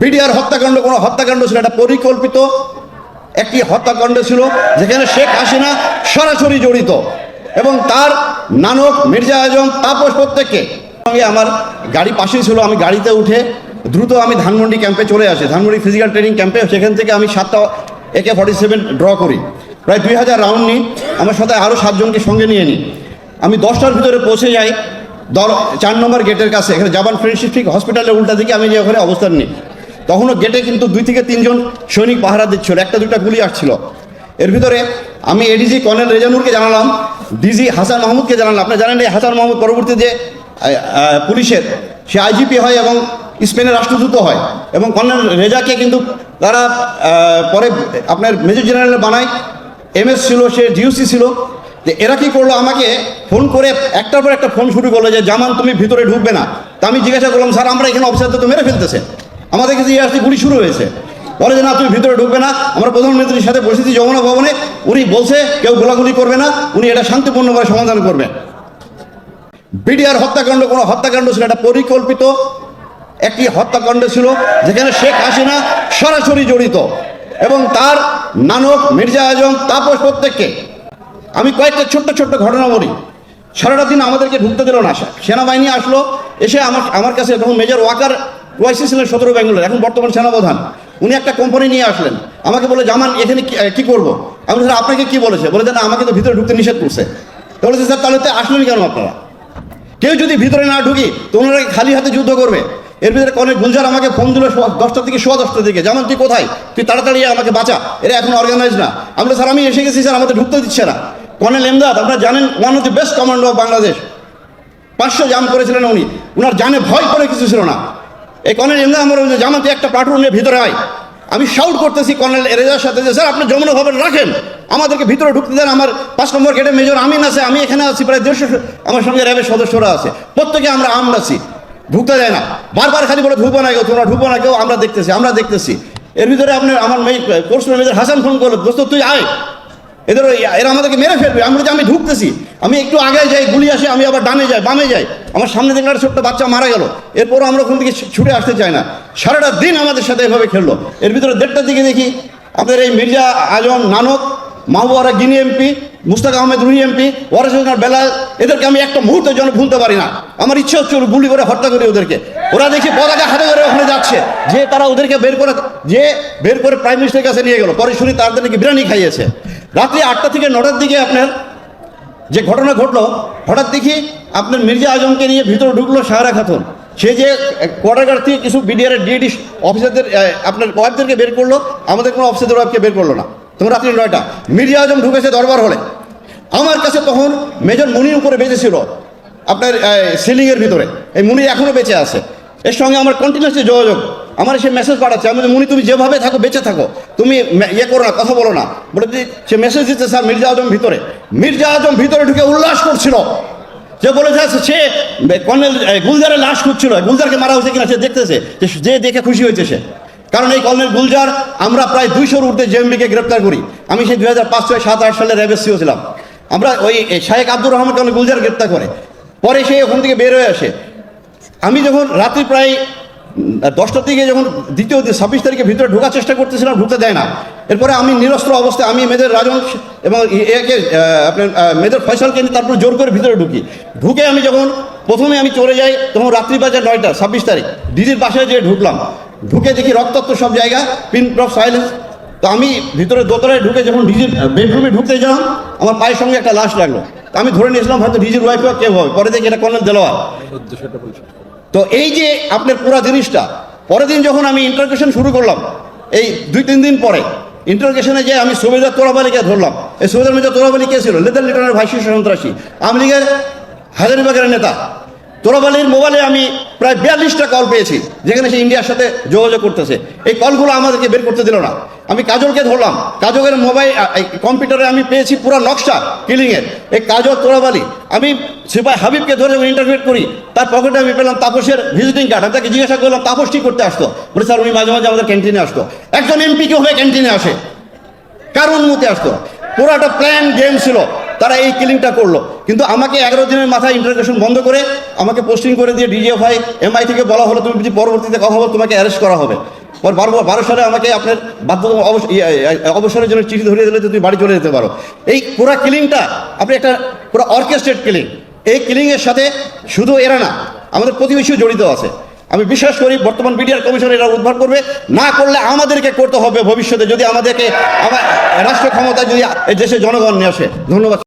BDR হত্যাকাণ্ড, কোনো হত্যাকাণ্ড ছিল এটা পরিকল্পিত একটি হত্যাকাণ্ড ছিল, যেখানে শেখ হাসিনা সরাসরি জড়িত। এবং তার নানক মির্জা আজম তাপস প্রত্যেককে সঙ্গে আমার গাড়ি পাশেই ছিল, আমি গাড়িতে উঠে দ্রুত আমি ধানমন্ডি ক্যাম্পে চলে আসি। ধানমন্ডি ফিজিক্যাল ট্রেনিং ক্যাম্পে, সেখান থেকে আমি সাতটা একে ফর্টি সেভেন ড্র করি। প্রায় দুই হাজার রাউন্ড নিই, আমার সাথে আরও সাতজনকে সঙ্গে নিয়ে নিই। আমি দশটার ভিতরে পৌঁছে যাই, দর চার নম্বর গেটের কাছে, এখানে জাপান ফ্রেন্ডশিপ ঠিক হসপিটালের উল্টা দিকে আমি যে ওখানে অবস্থান নিই। তখনও গেটে কিন্তু দুই থেকে তিনজন সৈনিক পাহারা দিচ্ছিল। একটা দুটা গুলি আসছিল। এর ভিতরে আমি এডিজি কর্নেল রেজানুরকে জানালাম ডিজি হাসান মাহমুদকে জানালাম। আপনি জানেন এই হাসান মাহমুদ পরবর্তী যে পুলিশের, সে আইজিপি হয় এবং স্পেনের রাষ্ট্রদূত হয় এবং কর্নেল রেজাকে কিন্তু তারা পরে আপনার মেজর জেনারেল বানায়। এমএস ছিল, সে ডিউসি ছিল। যে এরা কি করল? আমাকে ফোন করে একটার পর একটা ফোন শুরু করল যে, জামান তুমি ভিতরে ঢুকবে না। তা আমি জিজ্ঞাসা করলাম, স্যার, আমরা এখানে অফিসারদের তো মেরে ফেলতেছে। আমাদের কাছে আসতে গুলি শুরু হয়েছে। বলে যে, না, তুমি ভিতরে ঢুকবে না। আমরা প্রধানমন্ত্রীর সাথে বসেছি যমুনা ভবনে। উনি বলছে, কেউ গোলাগুলি করবে না। উনি এটা শান্তিপূর্ণভাবে সমাধান করবেন বিডিআর হত্যাকাণ্ড, কোনো হত্যাকাণ্ড ছিল এটা পরিকল্পিত। একটি হত্যাকাণ্ড ছিল, যেখানে শেখ হাসিনা সরাসরি জড়িত। এবং তার নানক মির্জা আজম, তাপস প্রত্যেককে। আমি কয়েকটা ছোট্ট ছোট্ট ঘটনা বলি। সারাটা দিন আমাদেরকে ঢুকতে দিল না। সেনাবাহিনী আসলো, এসে আমার আমার কাছে মেজর ওয়াকার ওয়াইসি ছিলেন সতেরো ব্যাঙ্গালোর, এখন বর্তমান সেনাপ্রধান। উনি একটা কোম্পানি নিয়ে আসলেন। আমাকে বলে জামান, এখানে কি- করব? আমি স্যার আপনাকে কি বলেছে? বলে না, আমাকে তো ভিতরে ঢুকতে নিষেধ করছে। বলেছে, স্যার, তাহলে তো আসলেন কেন আপনারা? কেউ যদি ভিতরে না ঢুকি, তো ওনারা খালি হাতে যুদ্ধ করবে? এর ভিতরে অনেক গুলজার আমাকে ফোন দিল দশটার থেকে সোয়া দশটার দিকে যেমন তুই কোথায়? তুই তাড়াতাড়ি আমাকে বাঁচা। এরা এখন অর্গানাইজ না। আমি স্যার, আমি এসে গেছি, স্যার, আমাদের ঢুকতে দিচ্ছে না। কর্নেল এমদাদ, আপনারা জানেন one of the best commando of Bangladesh পাঁচশো জাম করেছিলেন উনি। উনার জানে ভয় করে কিছু ছিল না। এই কর্নেল এমদাদ আমার বলছে, একটা প্লাটুন নিয়ে ভিতরে আয়। আমি শাউট করতেছি কর্নেল এরেজার সাথে যে স্যার আপনি যমুনা ভবন রাখেন। আমাদেরকে ভিতরে ঢুকতে দেন। আমার পাঁচ নম্বর গেটে মেজর আমিন আছে আমি এখানে আছি প্রায় দেড়শো আমার সঙ্গে র্যাবের সদস্যরা আছে। প্রত্যেকে আমরা আম আছি। ঢুকতে দেয় না। বারবার খালি বলে ঢুকবো না কেউ তোমরা ঢুকবো না কেউ আমরা দেখতেছি আমরা দেখতেছি। এর ভিতরে আপনার আমার মেয়ে কোর্স মেজর হাসান ফোন করল দোস্ত তুই আয়। এদের এরা আমাদেরকে মেরে ফেলবে। আমি যে আমি ঢুকতেছি, আমি একটু আগে যাই, গুলি আসে, আমি আবার ডানে যাই, বামে যাই। আমার সামনে দেখলে একটা ছোট্ট বাচ্চা মারা গেল। এরপরও আমরা ওখান থেকে ছুটে আসতে চাই না। সারাটা দিন আমাদের সাথে এভাবে খেললো। এর ভিতরে দেড়টার দিকে দেখি আমাদের এই মির্জা আজম, নানক মাহবুয়ারা গিনি এমপি, মুস্তাক আহমেদ রুহি এমপি ওয়ারেসার বেলাল, এদেরকে আমি একটা মুহূর্তের জন্য ভুলতে পারি না। আমার ইচ্ছে হচ্ছে গুলি করে হত্যা করি ওদেরকে। ওরা দেখি পতাকা হাতে করে ওখানে যাচ্ছে। যে তারা ওদেরকে বের করে যে বের করে প্রাইম মিনিস্টারের কাছে নিয়ে গেল। পরে শুনি তাদের নাকি বিরিয়ানি খাইয়েছে। রাত্রি আটটা থেকে নটার দিকে আপনার যে ঘটনা ঘটলো, হঠাৎ দেখি আপনার মির্জা আজমকে নিয়ে ভিতরে ঢুকলো সাহারা খাতুন। সে যে কোয়ার্টার থেকে কিছু বিডিআরের ডিডি অফিসারদের আপনার ওয়াইফদেরকে বের করল, আমাদের কোনো অফিসারদের ওয়াইফকে বের করল না। তখন রাত্রি নয়টা, মির্জা আজম ঢুকেছে দরবার হলে। আমার কাছে তখন মেজর মুনির উপরে বেঁচেছিল, আপনার সিলিংয়ের ভিতরে। এই মুনি এখনও বেঁচে আছে। এর সঙ্গে আমার কন্টিনিউসলি যোগাযোগ। আমার সে মেসেজ পাঠাচ্ছে, আমি মুনি, তুমি যেভাবে থাকো, বেঁচে থাকো। তুমি ইয়ে করো না, কথা বলো না। বলে সে মেসেজ দিচ্ছে, স্যার, মির্জা আজম ভিতরে। মির্জা আজম ভিতরে ঢুকে উল্লাস করছিল। যে বলেছে সে কর্নেল গুলজারের লাশ খুঁজছিল। গুলজারকে মারা হয়েছে কিনা সে দেখতেছে। যে দেখে খুশি হয়েছে সে। কারণ এই কর্নেল গুলজার, আমরা প্রায় দুইশোর ঊর্ধ্বে জেএমবিকে গ্রেপ্তার করি। আমি সেই দুই হাজার পাঁচ ছয়, সাত, আট সালে র্যাবের সিও ছিলাম। আমরা ওই শাহেক আব্দুর রহমান কর্নেল গুলজার গ্রেপ্তার করে। পরে সে ওখান থেকে বের হয়ে আসে। আমি যখন রাত্রি প্রায় দশটার দিকে যখন দ্বিতীয় ছাব্বিশ তারিখে ভিতরে ঢোকার চেষ্টা করতেছিলাম, ঢুকতে দেয় না। এরপরে আমি নিরস্ত্র অবস্থায় আমি মেজর রাজন এবং একে আপনার মেজর ফয়সালকে নিয়ে তারপর জোর করে ভিতরে ঢুকি। ঢুকে আমি যখন প্রথমে আমি চলে যাই তখন রাত্রি বাজে নয়টা, ছাব্বিশ তারিখ। দিদির বাসায় যেয়ে ঢুকলাম। ঢুকে দেখি রক্তাক্ত সব জায়গা, পিন অফ সাইলেন্স। তো আমি ভিতরে দোতলায় ঢুকে যখন ডিজির বেডরুমে ঢুকতে গেলাম আমার পায়ের সঙ্গে একটা লাশ লাগল। আমি ধরে নিয়েছিলাম হয়তো ডিজির ওয়াইফ কেউ হবে পরে দেখি এটা কর্নেল দেলোয়ার। তো এই যে আপনার পুরা জিনিসটা, পরের দিন যখন আমি ইন্টারগ্রেশন শুরু করলাম, এই দুই তিন দিন পরে ইন্টারগেশনে যে আমি সুবেদার তোরাবালিকে ধরলাম, এই সুবেদার মধ্যে তোরাবালি কে ছিল? লেদার লিটনের ভাইসি সন্ত্রাসী, আওয়ামী লীগের হাজারিবাগের নেতা। তোরাবালির মোবাইলে আমি প্রায় বিয়াল্লিশটা কল পেয়েছি, যেখানে সে ইন্ডিয়ার সাথে যোগাযোগ করতেছে। এই কলগুলো আমাদেরকে বের করতে দিল না। আমি কাজলকে ধরলাম। কাজলের মোবাইল কম্পিউটারে আমি পেয়েছি পুরো নকশা কিলিংয়ের। এই কাজল তোরাবালি, আমি সিপাই হাবিবকে ধরে যখন ইন্টারভিউ করি, তার পকেটে আমি পেলাম তাপসের ভিজিটিং কার্ড আমি তাকে জিজ্ঞাসা করলাম, তাপস কি করতে আসতো? বলে, স্যার, উনি মাঝে মাঝে আমাদের ক্যান্টিনে আসতো। একজন এমপি কীভাবে ক্যান্টিনে আসে। কার অনুমতি আসতো? পুরো একটা প্ল্যান গেম ছিল। তারা এই কিলিংটা করল। কিন্তু আমাকে এগারো দিনের মাথায় ইন্টারগ্রেশন বন্ধ করে আমাকে পোস্টিং করে দিয়ে ডিজিএফআই এমআই থেকে বলা হলো তুমি যদি পরবর্তীতে কথা বলো তোমাকে অ্যারেস্ট করা হবে। বারো বারো সালে আমাকে আপনার বাধ্যতা অবস- ইয়ে, ইয়ে, অবসরের জন্য চিঠি ধরিয়ে দিলে তুমি বাড়ি চলে যেতে পারো। এই পুরো কিলিংটা আপনি একটা পুরো অর্কেস্ট্রেট কিলিং এই কিলিংয়ের সাথে শুধু এরা না আমাদের প্রতিবেশীও জড়িত আছে। আমি বিশ্বাস করি বর্তমান বিডিআর কমিশন এরা উদ্ধার করবে। না করলে আমাদেরকে করতে হবে ভবিষ্যতে। যদি আমাদেরকে আমার রাষ্ট্র ক্ষমতা যদি দেশে জনগণ নিয়ে আসে। ধন্যবাদ।